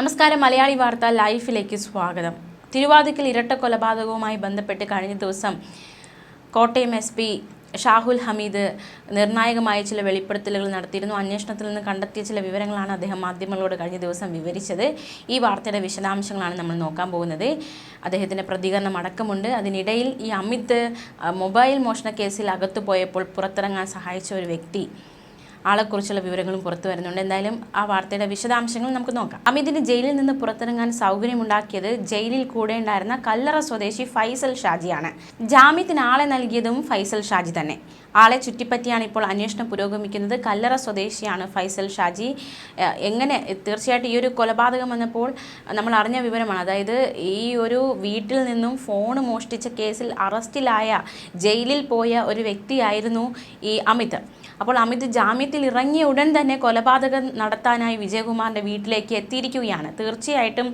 നമസ്കാരം മലയാളി വാർത്ത ലൈഫിലേക്ക് സ്വാഗതം. തിരുവാതിക്കൽ ഇരട്ട കൊലപാതകവുമായി ബന്ധപ്പെട്ട് കഴിഞ്ഞ ദിവസം കോട്ടയം എസ് പി ഷാഹുൽ ഹമീദ് നിർണായകമായ ചില വെളിപ്പെടുത്തലുകൾ നടത്തിയിരുന്നു. അന്വേഷണത്തിൽ നിന്ന് കണ്ടെത്തിയ ചില വിവരങ്ങളാണ് അദ്ദേഹം മാധ്യമങ്ങളോട് കഴിഞ്ഞ ദിവസം വിവരിച്ചത്. ഈ വാർത്തയുടെ വിശദാംശങ്ങളാണ് നമ്മൾ നോക്കാൻ പോകുന്നത്. അദ്ദേഹത്തിന്റെ പ്രതികരണം അടക്കമുണ്ട്. അതിനിടയിൽ ഈ അമിത് മൊബൈൽ മോഷണ കേസിൽ അകത്തു പോയപ്പോൾ പുറത്തിറങ്ങാൻ സഹായിച്ച ഒരു വ്യക്തി ആളെക്കുറിച്ചുള്ള വിവരങ്ങളും പുറത്തു വരുന്നുണ്ട്. എന്തായാലും ആ വാർത്തയുടെ വിശദാംശങ്ങൾ നമുക്ക് നോക്കാം. അമിതിന് ജയിലിൽ നിന്ന് പുറത്തിറങ്ങാൻ സൗകര്യമുണ്ടാക്കിയത് ജയിലിൽ കൂടെ ഉണ്ടായിരുന്ന കല്ലറ സ്വദേശി ഫൈസൽ ഷാജിയാണ്. ജാമ്യത്തിന് ആളെ നൽകിയതും ഫൈസൽ ഷാജി തന്നെ. ആളെ ചുറ്റിപ്പറ്റിയാണ് ഇപ്പോൾ അന്വേഷണം പുരോഗമിക്കുന്നത്. കല്ലറ സ്വദേശിയാണ് ഫൈസൽ ഷാജി. എങ്ങനെ തീർച്ചയായിട്ടും ഈ ഒരു കൊലപാതകം വന്നപ്പോൾ നമ്മൾ അറിഞ്ഞ വിവരമാണ്. അതായത് ഈ ഒരു വീട്ടിൽ നിന്നും ഫോൺ മോഷ്ടിച്ച കേസിൽ അറസ്റ്റിലായ ജയിലിൽ പോയ ഒരു വ്യക്തിയായിരുന്നു ഈ അമിത്. അപ്പോൾ അമിത് ജാമ്യത്തിൽ ഇറങ്ങിയ ഉടൻ തന്നെ കൊലപാതകം നടത്താനായി വിജയകുമാറിന്റെ വീട്ടിലേക്ക് എത്തിയിരിക്കുകയാണ്. തീർച്ചയായിട്ടും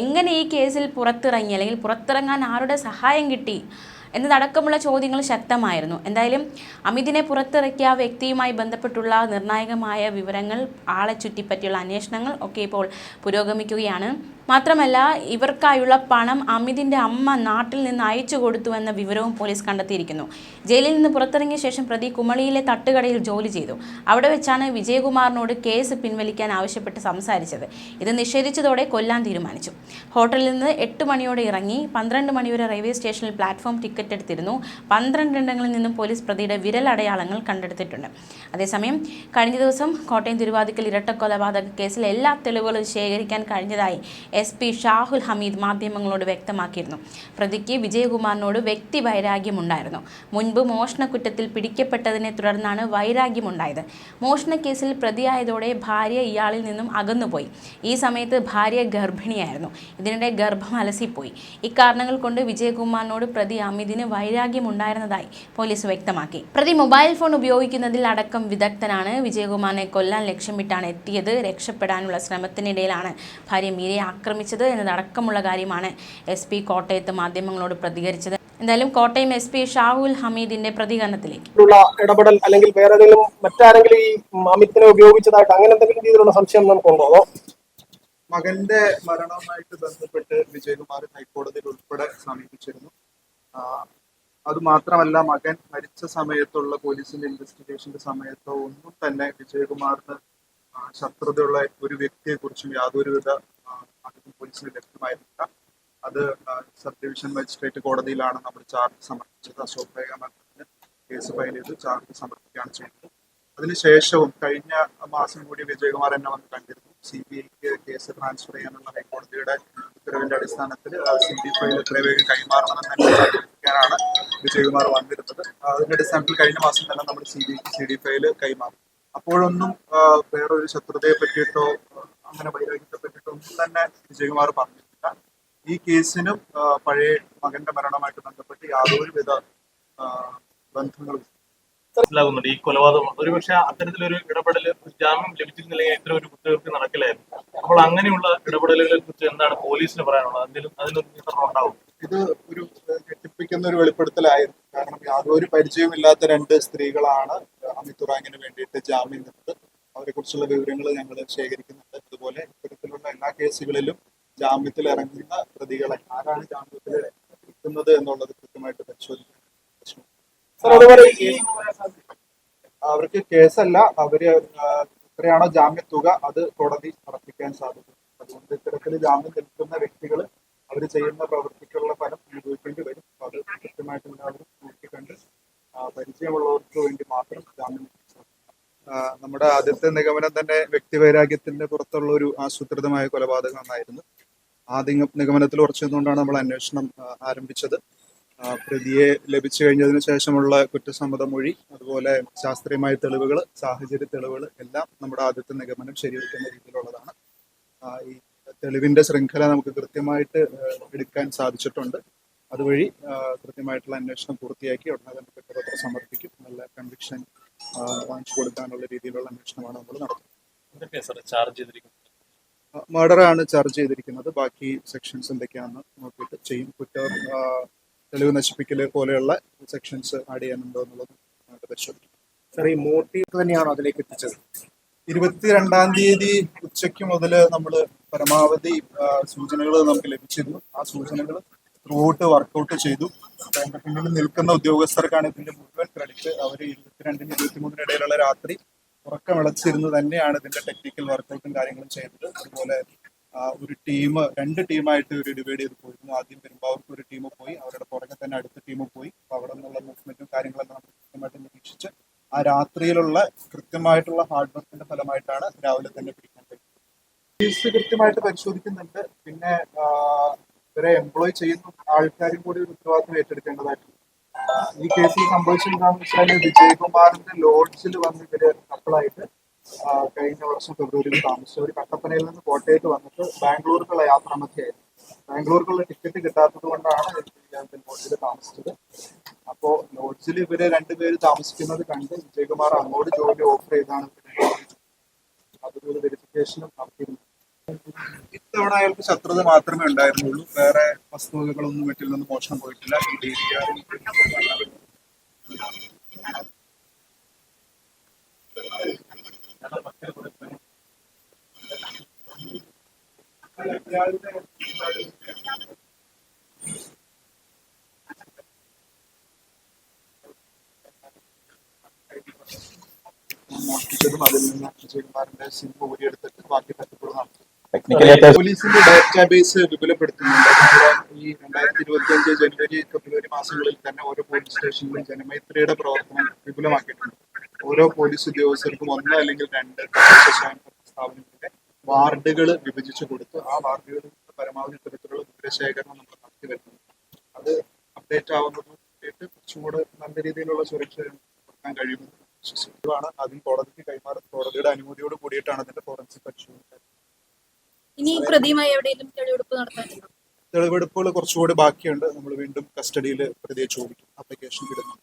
എങ്ങനെ ഈ കേസിൽ പുറത്തിറങ്ങി അല്ലെങ്കിൽ പുറത്തിറങ്ങാൻ ആരുടെ സഹായം കിട്ടി എന്നതടക്കമുള്ള ചോദ്യങ്ങൾ ശക്തമായിരുന്നു. എന്തായാലും അമിതിനെ പുറത്തിറക്കിയ ആ വ്യക്തിയുമായി ബന്ധപ്പെട്ടുള്ള നിർണായകമായ വിവരങ്ങൾ ആളെ ചുറ്റിപ്പറ്റിയുള്ള അന്വേഷണങ്ങൾ ഒക്കെ ഇപ്പോൾ പുരോഗമിക്കുകയാണ്. മാത്രമല്ല ഇവർക്കായുള്ള പണം അമിതിന്റെ അമ്മ നാട്ടിൽ നിന്ന് അയച്ചു കൊടുത്തു എന്ന വിവരവും പോലീസ് കണ്ടെത്തിയിരിക്കുന്നു. ജയിലിൽ നിന്ന് പുറത്തിറങ്ങിയ ശേഷം പ്രതി കുമളിയിലെ തട്ടുകടയിൽ ജോലി ചെയ്തു. അവിടെ വെച്ചാണ് വിജയകുമാറിനോട് കേസ് പിൻവലിക്കാൻ ആവശ്യപ്പെട്ട് സംസാരിച്ചത്. ഇത് നിഷേധിച്ചതോടെ കൊല്ലാൻ തീരുമാനിച്ചു. ഹോട്ടലിൽ നിന്ന് എട്ട് മണിയോടെ ഇറങ്ങി പന്ത്രണ്ട് മണിവരെ റെയിൽവേ സ്റ്റേഷനിൽ പ്ലാറ്റ്ഫോം ടിക്കറ്റ് എടുത്തിരുന്നു. പന്ത്രണ്ടിടങ്ങളിൽ നിന്നും പോലീസ് പ്രതിയുടെ വിരലടയാളങ്ങൾ കണ്ടെടുത്തിട്ടുണ്ട്. അതേസമയം കഴിഞ്ഞ ദിവസം കോട്ടയം തിരുവാതിക്കൽ ഇരട്ടക്കൊലപാതക കേസിൽ എല്ലാ തെളിവുകളും ശേഖരിക്കാൻ കഴിഞ്ഞതായി എസ് പി ഷാഹുൽ ഹമീദ് മാധ്യമങ്ങളോട് വ്യക്തമാക്കിയിരുന്നു. പ്രതിക്ക് വിജയകുമാറിനോട് വ്യക്തി വൈരാഗ്യമുണ്ടായിരുന്നു. മുൻപ് മോഷണ കുറ്റത്തിൽ പിടിക്കപ്പെട്ടതിനെ തുടർന്നാണ് വൈരാഗ്യമുണ്ടായത്. കേസിൽ പ്രതിയായതോടെ ഭാര്യ ഇയാളിൽ നിന്നും അകന്നുപോയി. ഈ സമയത്ത് ഭാര്യ ഗർഭിണിയായിരുന്നു. ഇതിനിടെ ഗർഭം അലസിപ്പോയി. ഇക്കാരണങ്ങൾ കൊണ്ട് വിജയകുമാറിനോട് പ്രതി അമിതിന് വൈരാഗ്യമുണ്ടായിരുന്നതായി പോലീസ് വ്യക്തമാക്കി. പ്രതി മൊബൈൽ ഫോൺ ഉപയോഗിക്കുന്നതിൽ അടക്കം വിദഗ്ധനാണ്. വിജയകുമാറിനെ കൊല്ലാൻ ലക്ഷ്യമിട്ടാണ് എത്തിയത്. രക്ഷപ്പെടാനുള്ള ശ്രമത്തിനിടയിലാണ് ഭാര്യ മീരയെ ആക്രമിച്ചത്. എന്നതടക്കമുള്ള കാര്യമാണ് എസ് പി കോട്ടയത്ത് മാധ്യമങ്ങളോട് പ്രതികരിച്ചത്. എന്തായാലും കോട്ടയം എസ് പി ഷാഹുൽ ഹമീദിന്റെ പ്രതികരണത്തിലേക്ക്. ഇടപെടൽ അല്ലെങ്കിൽ വേറെ ഏതെങ്കിലും മറ്റാരെങ്കിലും ഈ അമിത്തിനെ ഉപയോഗിച്ചതായിട്ട് അങ്ങനെ എന്തെങ്കിലും രീതിയിലുള്ള സംശയം നമുക്കുണ്ടോ? അതോ മകന്റെ മരണവുമായിട്ട് ബന്ധപ്പെട്ട് വിജയകുമാർ ഹൈക്കോടതിയിൽ ഉൾപ്പെടെ സമീപിച്ചിരുന്നു. ആ, അത് മാത്രമല്ല മകൻ മരിച്ച സമയത്തുള്ള പോലീസിന്റെ ഇൻവെസ്റ്റിഗേഷന്റെ സമയത്തോ ഒന്നും തന്നെ വിജയകുമാറിന് ശത്രുതയുള്ള ഒരു വ്യക്തിയെ കുറിച്ചും യാതൊരുവിധ അറിവും പോലീസിന് ലഭ്യമായിരുന്നില്ല. അത് സബ് ഡിവിഷൻ മജിസ്ട്രേറ്റ് കോടതിയിലാണ് നമ്മൾ ചാർജ് സമർപ്പിച്ചത്. അശോക് ബേഗമത്തിന് കേസ് ഫയൽ ചെയ്ത് ചാർജ് സമർപ്പിക്കുകയാണ് ചെയ്തത്. അതിനുശേഷവും കഴിഞ്ഞ മാസം കൂടി വിജയകുമാർ എന്നെ വന്ന് കണ്ടിരുന്നു. സി ബി ഐക്ക് കേസ് ട്രാൻസ്ഫർ ചെയ്യാനുള്ള ഹൈക്കോടതിയുടെ ഉത്തരവിന്റെ അടിസ്ഥാനത്തിൽ സി ബി ഫയൽ എത്രയും വേഗം കൈമാറണമെന്ന് വിജയകുമാർ വന്നിരുന്നത്. അതിന്റെ അടിസ്ഥാനത്തിൽ കഴിഞ്ഞ മാസം തന്നെ നമ്മൾ C B C D file കൈമാറും. അപ്പോഴൊന്നും വേറൊരു ശത്രുതയെ പറ്റിയിട്ടോ അങ്ങനെ പറ്റിയിട്ടോ തന്നെ വിജയകുമാർ പറഞ്ഞിട്ടില്ല. ഈ കേസിനും പഴയ മകന്റെ മരണമായിട്ട് ബന്ധപ്പെട്ട് യാതൊരുവിധ വിധ ബന്ധങ്ങളും മനസ്സിലാകുന്നുണ്ട്. ഈ കൊലപാതകം ഒരുപക്ഷെ അത്തരത്തിലൊരു ഇടപെടൽ ജാമ്യം ലഭിച്ചിരുന്നില്ലെങ്കിൽ ഇത്ര ഒരു കുറ്റകൃത്യം നടക്കില്ലായിരുന്നു. അപ്പോൾ അങ്ങനെയുള്ള ഇടപെടലുകളെ കുറിച്ച് എന്താണ് പോലീസിന് പറയാനുള്ളത്? എന്തെങ്കിലും അതിനൊരു നിയന്ത്രണം ഉണ്ടാവും. ഇത് ഒരു ഞെട്ടിപ്പിക്കുന്ന ഒരു വെളിപ്പെടുത്തലായിരുന്നു. കാരണം യാതൊരു പരിചയമില്ലാത്ത രണ്ട് സ്ത്രീകളാണ് അമിത് റാങ്ങിന് വേണ്ടിയിട്ട് ജാമ്യം നിന്നത് അവരെ കുറിച്ചുള്ള വിവരങ്ങൾ ഞങ്ങൾ ശേഖരിക്കുന്നുണ്ട്. അതുപോലെ ഇത്തരത്തിലുള്ള എല്ലാ കേസുകളിലും ജാമ്യത്തിൽ ഇറങ്ങുന്ന പ്രതികളെ ആരാണ് ജാമ്യത്തിൽ എത്തുന്നത് എന്നുള്ളത് കൃത്യമായിട്ട് പരിശോധിക്കാൻ ഈ അവർക്ക് കേസല്ല അവർ എത്രയാണോ ജാമ്യ തുക അത് കോടതി അർപ്പിക്കാൻ സാധിക്കും. അതുകൊണ്ട് ഇത്തരത്തിൽ ജാമ്യം നിൽക്കുന്ന വ്യക്തികൾ അവർ ചെയ്യുന്ന പ്രവൃത്തിക്കുള്ള ഫലം അനുഭവിക്കേണ്ടി വരും. അത് കൃത്യമായിട്ട് എല്ലാവരും നോക്കിക്കണ്ട്. പരിചയമുള്ളവർക്ക് വേണ്ടി മാത്രം നമ്മുടെ ആദ്യത്തെ നിഗമനം തന്നെ വ്യക്തിവൈരാഗ്യത്തിന്റെ പുറത്തുള്ള ഒരു ആസൂത്രിതമായ കൊലപാതകം എന്നായിരുന്നു ആദ്യ നിഗമനത്തിൽ ഉറച്ചു നമ്മൾ അന്വേഷണം ആരംഭിച്ചത്. പ്രതിയെ ലഭിച്ചു കഴിഞ്ഞതിന് ശേഷമുള്ള കുറ്റസമ്മത മൊഴി അതുപോലെ ശാസ്ത്രീയമായ തെളിവുകൾ സാഹചര്യ തെളിവുകൾ എല്ലാം നമ്മുടെ ആദ്യത്തെ നിഗമനം ശരിവെക്കുന്ന രീതിയിലുള്ളതാണ്. ഈ തെളിവിന്റെ ശൃംഖല നമുക്ക് കൃത്യമായിട്ട് എടുക്കാൻ സാധിച്ചിട്ടുണ്ട്. അതുവഴി കൃത്യമായിട്ടുള്ള അന്വേഷണം പൂർത്തിയാക്കി ഉടനെ തന്നെ കുറ്റപത്രം സമർപ്പിക്കും നല്ല കൺവിക്ഷൻ വാങ്ങിച്ചു കൊടുക്കാനുള്ള രീതിയിലുള്ള അന്വേഷണമാണ് നമ്മൾ നടത്തുന്നത്. ചാർജ് ചെയ്തിരിക്കുന്നത്? മർഡർ ആണ് ചാർജ് ചെയ്തിരിക്കുന്നത്. ബാക്കി സെക്ഷൻസ് എന്തൊക്കെയാണെന്ന് നോക്കിയിട്ട് ചെയ്യും. കുറ്റം തെളിവ് നശിപ്പിക്കൽ പോലെയുള്ള സെക്ഷൻസ് ആഡ് ചെയ്യാനുണ്ടോ എന്നുള്ളത് പരിശോധിക്കും. സാർ ഈ മോട്ടീവ് തന്നെയാണോ അതിലേക്ക് എത്തിച്ചത്? ഇരുപത്തിരണ്ടാം തീയതി ഉച്ചയ്ക്ക് മുതൽ നമ്മൾ പരമാവധി സൂചനകൾ നമുക്ക് ലഭിച്ചിരുന്നു. ആ സൂചനകൾ ത്രൂഔട്ട് വർക്കൗട്ട് ചെയ്തു. അതിന്റെ പിന്നിൽ നിൽക്കുന്ന ഉദ്യോഗസ്ഥർക്കാണ് ഇതിന്റെ മുഴുവൻ ക്രെഡിറ്റ് അവർ ഇരുപത്തിരണ്ടിന് ഇരുപത്തിമൂന്നിന് ഇടയിലുള്ള രാത്രി ഉറക്കം ഉറക്കമിളച്ചിരുന്ന് തന്നെയാണ് ഇതിന്റെ ടെക്നിക്കൽ വർക്കൗട്ടും കാര്യങ്ങളും ചെയ്തത് അതുപോലെ ഒരു ടീം രണ്ട് ടീമായിട്ട് ഒരു ഡിവൈഡ് ചെയ്ത് പോയിരുന്നു. ആദ്യം പെരുമ്പാവൂർക്ക് ഒരു ടീം പോയി അവരുടെ പുറകെ തന്നെ അടുത്ത ടീം പോയി. അപ്പൊ അവിടെ നിന്നുള്ള മൂവ്മെന്റും കാര്യങ്ങളെല്ലാം നമ്മൾ കൃത്യമായിട്ട് നിരീക്ഷിച്ച് ആ രാത്രിയിലുള്ള കൃത്യമായിട്ടുള്ള ഹാർഡ് വർക്കിന്റെ ഫലമായിട്ടാണ് രാവിലെ തന്നെ പിടിക്കാൻ കഴിയുന്നത് കൃത്യമായിട്ട് പരിശോധിക്കുന്നുണ്ട്. പിന്നെ ഇവരെ എംപ്ലോയ് ചെയ്യുന്ന ആൾക്കാരും കൂടി ഒരു ഉത്തരവാദിത്തം ഏറ്റെടുക്കേണ്ടതായിട്ടുണ്ട്. ഈ കേസിൽ സംഭവിച്ചെന്താണെന്ന് വെച്ചാൽ വിജയകുമാറിന്റെ ലോഡ്ജിൽ വന്ന് ഇവർ കപ്പിളായിട്ട് കഴിഞ്ഞ വർഷം ഫെബ്രുവരിയിൽ താമസിച്ചു. ഒരു കട്ടപ്പനയിൽ നിന്ന് കോട്ടയത്ത് വന്നിട്ട് ബാംഗ്ലൂർക്കുള്ള യാത്ര മധ്യയായിരുന്നു ബാംഗ്ലൂർക്കുള്ള ടിക്കറ്റ് കിട്ടാത്തത് കൊണ്ടാണ് ലോഡ്ജിൽ താമസിച്ചത്. അപ്പോ ലോഡ്ജിൽ ഇവർ രണ്ടുപേര് താമസിക്കുന്നത് കണ്ട് വിജയകുമാർ അങ്ങോട്ട് ജോലി ഓഫർ ചെയ്താണ് അതൊരു വെരിഫിക്കേഷനും നടത്തിയിരുന്നു. ഇത്തവണ അയാൾക്ക് ശത്രുത മാത്രമേ ഉണ്ടായിരുന്നുള്ളൂ. വേറെ വസ്തുവകകളൊന്നും വീട്ടിൽ നിന്ന് മോഷണം പോയിട്ടില്ല. മോഷ്ടിച്ചതും അതിൽ നിന്ന് വിജയകുമാറിന്റെ സിം ഊരിയെടുത്തിട്ട് ബാക്കി തട്ടിപ്പുറം നടത്തി. പോലീസിന്റെ ഡാറ്റാബേസ് വിപുലപ്പെടുത്തുന്നുണ്ട്. ഈ രണ്ടായിരത്തി ഇരുപത്തി അഞ്ച് ജനുവരി ഫെബ്രുവരി മാസങ്ങളിൽ തന്നെ ഓരോ പോലീസ് സ്റ്റേഷനിലും ജനമൈത്രിയുടെ പ്രവർത്തനം വിപുലമാക്കിയിട്ടുണ്ട്. ഓരോ പോലീസ് ഉദ്യോഗസ്ഥർക്കും ഒന്ന് അല്ലെങ്കിൽ രണ്ട് സ്ഥാപനങ്ങളുടെ വാർഡുകൾ വിഭജിച്ചു കൊടുത്ത് ആ വാർഡുകളിൽ പരമാവധി തരത്തിലുള്ള വിവരശേഖരണം നമ്മൾ നടത്തി വരുന്നുണ്ട്. അത് അപ്ഡേറ്റ് ആവുന്നത് വേണ്ടിയിട്ട് കുറച്ചും നല്ല രീതിയിലുള്ള സുരക്ഷ കൊടുക്കാൻ കഴിയുമെന്ന് വിശ്വസിക്കുകയാണ് ആദ്യം കോടതിക്ക് കൈമാറും കോടതിയുടെ അനുമതിയോട് കൂടിയിട്ടാണ് അതിന്റെ ഫോറൻസിക് പരിശോധന. ഇനി പ്രതിയുമായി എവിടെയെങ്കിലും തെളിവെടുപ്പ് നടത്താനുണ്ടോ? തെളിവെടുപ്പുകൾ കുറച്ചുകൂടി ബാക്കിയുണ്ട്. നമ്മൾ വീണ്ടും കസ്റ്റഡിയിൽ പ്രതിയെ ചോദിക്കും. ആപ്ലിക്കേഷൻ ഇടുന്നു